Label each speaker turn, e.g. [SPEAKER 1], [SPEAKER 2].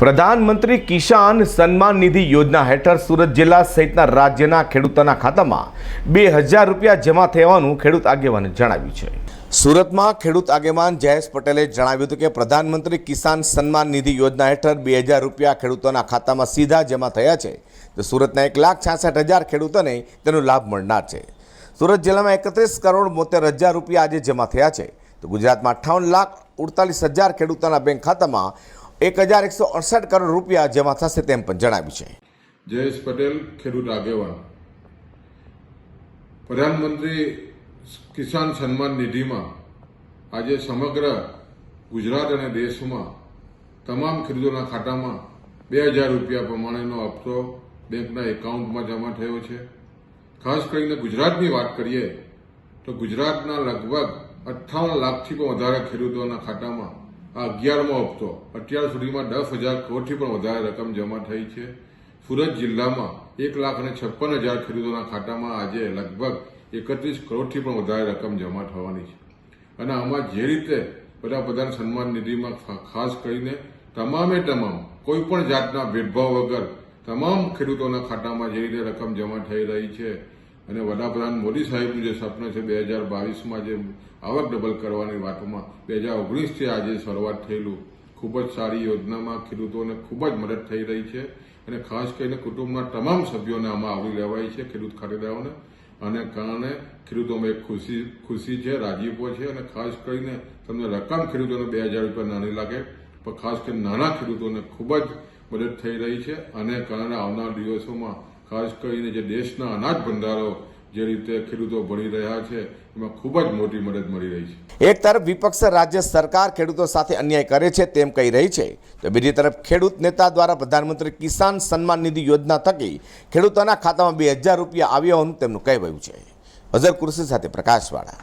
[SPEAKER 1] પ્રધાનમંત્રી કિસાન સન્માન નિધિ યોજના હેઠળ સુરત જિલ્લા સહિતના રાજ્યના ખેડૂતોના ખાતામાં બે હજાર રૂપિયા જમા થવાનું ખેડૂત આગેવાને જણાવ્યું છે. સુરતમાં ખેડૂત આગેવાન જયેશ પટેલે જણાવ્યું હતું કે પ્રધાનમંત્રી કિસાન સન્માન નિધિ યોજના હેઠળ બે હજાર રૂપિયા ખેડૂતોના ખાતામાં સીધા જમા થયા છે. તો સુરતના એક લાખ છાસઠ હજાર ખેડૂતોને તેનો લાભ મળનાર છે. સુરત જિલ્લામાં એકત્રીસ કરોડ બોતેર હજાર રૂપિયા આજે જમા થયા છે. તો ગુજરાતમાં અઠ્ઠાવન લાખ અડતાલીસ હજાર ખેડૂતોના બેંક ખાતામાં એક હજાર એકસો અડસઠ કરોડ રૂપિયા જમા થશે તેમ પણ જણાવ્યું છે.
[SPEAKER 2] જયેશ પટેલ, ખેડૂત આગેવાન. પ્રધાનમંત્રી કિસાન સન્માન નિધિમાં આજે સમગ્ર ગુજરાત અને દેશમાં તમામ ખેડૂતોના ખાતામાં બે હજાર રૂપિયા પ્રમાણેનો હપ્તો બેંકના એકાઉન્ટમાં જમા થયો છે. ખાસ કરીને ગુજરાતની વાત કરીએ તો ગુજરાતના લગભગ અઠ્ઠાવન લાખથી પણ વધારે ખેડૂતોના ખાતામાં આ અગિયારમો હપ્તો. અત્યાર સુધીમાં દસ હજાર કરોડથી પણ વધારે રકમ જમા થઈ છે. સુરત જિલ્લામાં એક લાખ અને છપ્પન હજાર ખેડૂતોના ખાતામાં આજે લગભગ એકત્રીસ કરોડથી પણ વધારે રકમ જમા થવાની છે. અને આમાં જે રીતે બધા પ્રધાન સન્માન નિધિમાં ખાસ કરીને તમામે તમામ કોઈપણ જાતના ભેદભાવ વગર તમામ ખેડૂતોના ખાતામાં જે રીતે રકમ જમા થઈ રહી છે અને વડાપ્રધાન મોદી સાહેબનું જે સપનું છે બે હજાર બાવીસમાં જે આવક ડબલ કરવાની વાતોમાં, બે હજાર ઓગણીસથી આજે શરૂઆત થયેલું, ખૂબ જ સારી યોજનામાં ખેડૂતોને ખૂબ જ મદદ થઈ રહી છે અને ખાસ કરીને કુટુંબના તમામ સભ્યોને આમાં આવરી લેવાય છે ખેડૂત ખાતેદારોને. અને કારણે ખેડૂતોમાં એક ખુશી ખુશી છે, રાજીપો છે અને ખાસ કરીને તમને રકમ ખેડૂતોને બે હજાર રૂપિયા નાની લાગે, પણ ખાસ કરીને નાના ખેડૂતોને ખૂબ જ મદદ થઈ રહી છે. અને કારણે આવનાર દિવસોમાં ખાસ કરીને જે દેશના અનાજ ભંડારો જે રીતે ખેડૂતો ભણી રહ્યા છે, એમાં ખૂબ જ મોટી મદદ મળી રહી છે.
[SPEAKER 1] એક તરફ વિપક્ષ રાજ્ય સરકાર ખેડૂતો સાથે અન્યાય કરે છે તેમ કહી રહી છે, તો બીજી તરફ ખેડૂત નેતા દ્વારા પ્રધાનમંત્રી કિસાન સન્માન નિધિ યોજના થકી ખેડૂતોના ખાતામાં બે હજાર રૂપિયા આવ્યા હોવાનું તેમનું કહેવાયું છે. અઝર કુર્સી સાથે પ્રકાશવાળા.